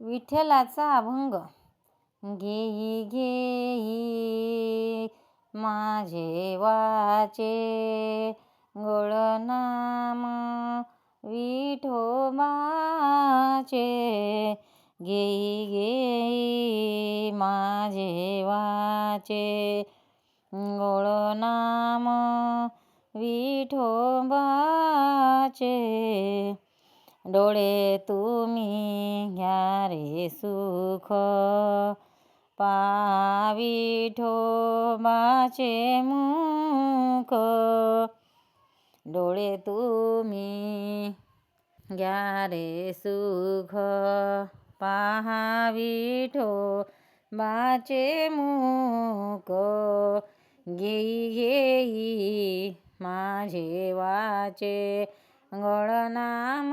विठ्ठलाचा अभंग. घेई घेई माझे वाचे गोळनाम विठोबाचे घेई घेई माझे वाचे गोळनाम विठोबाचे डोळे तुम्ही घ्या रे सुख पाविठोबाचे मुख डोळे तुम्ही घ्या रे सुख पाहाविठो बाचे मुख घेई घेई माझे वाचे गळनाम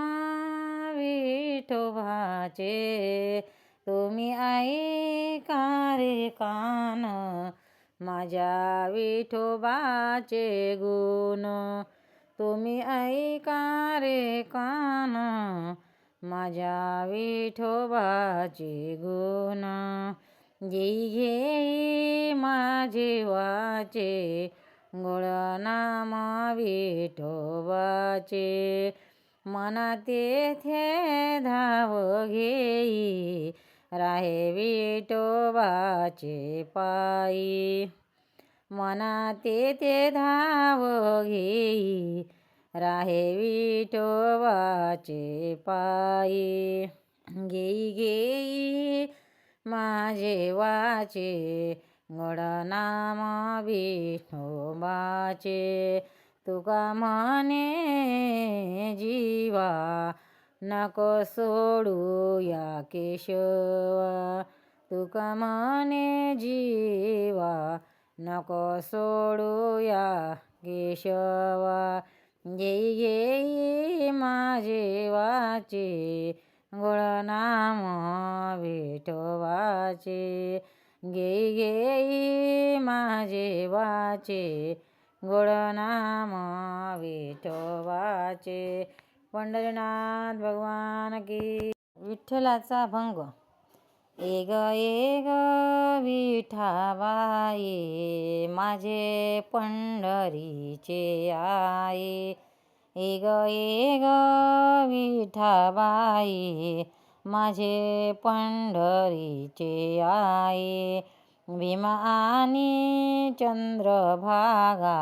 विठोबाचे तुम्ही ऐका रे कान माझ्या विठोबाचे गुण. तुम्ही ऐका रे कान माझ्या विठोबाचे गुण. घेई घे माझे वाचे गुणनाम विठोबाचे. मना तेथे धाव घेई राहे विटोबाचे पायी. मना तेथे धाव घेई राहे विटोबाचे पायी. घेई घेई माझे वाचे गडनाम विठोबाचे तुका म्हणे जीवा नको सोडू या केशवा. तुका म्हणे जीवा नको सोडू या केशवा. घेई घेई माझे वाचे गुळनाम विठोबाचे. घेई घेई माझे वाचे गुळनाम विठोबाचे पंढरीनाथ भगवान की विठ्ठलाचा भंग. ए ग ए ग विठाबाई माझे पंढरीचे आई. ए ग ए ग विठाबाई माझे पंढरीचे आई. भीमा आणि चंद्रभागा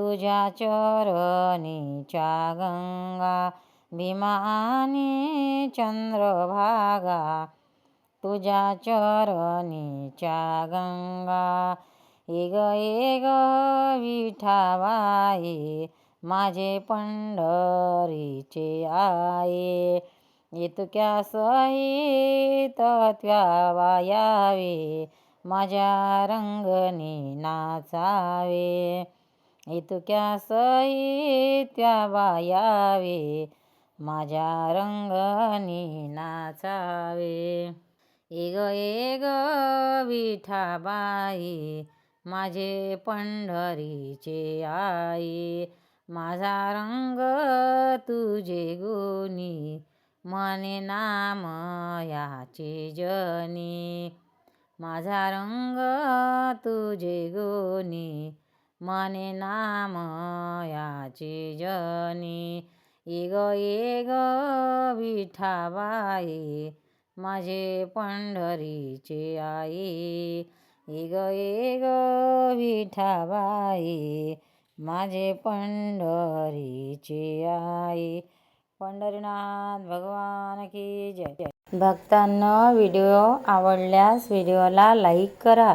तुझ्या चरणीच्या गंगा भीमा आणि चंद्रभागा. तुझ्या चरणीच्या गंगा एग एग विठाबाई माझे पंढरीचे आये इतक्या सहित त्या यावे माझ्या रंगणी नाचावे. इतक्या सहित्या बायावे माझ्या रंगणी नाचावे. एग एग विठाबाई माझे पंढरीचे आई. माझा रंग तुझे गुणी मने नाम याचे जनी. माझा रंग तुझे गुणी मने नाम याची जनी. एग एग विठाबाई माझे पंढरीचे आई. एग एग विठाबाई माझे पंढरीचे आई. पंढरीनाथ भगवान की जय. भक्तांना व्हिडिओ आवडल्यास व्हिडिओला लाईक करा.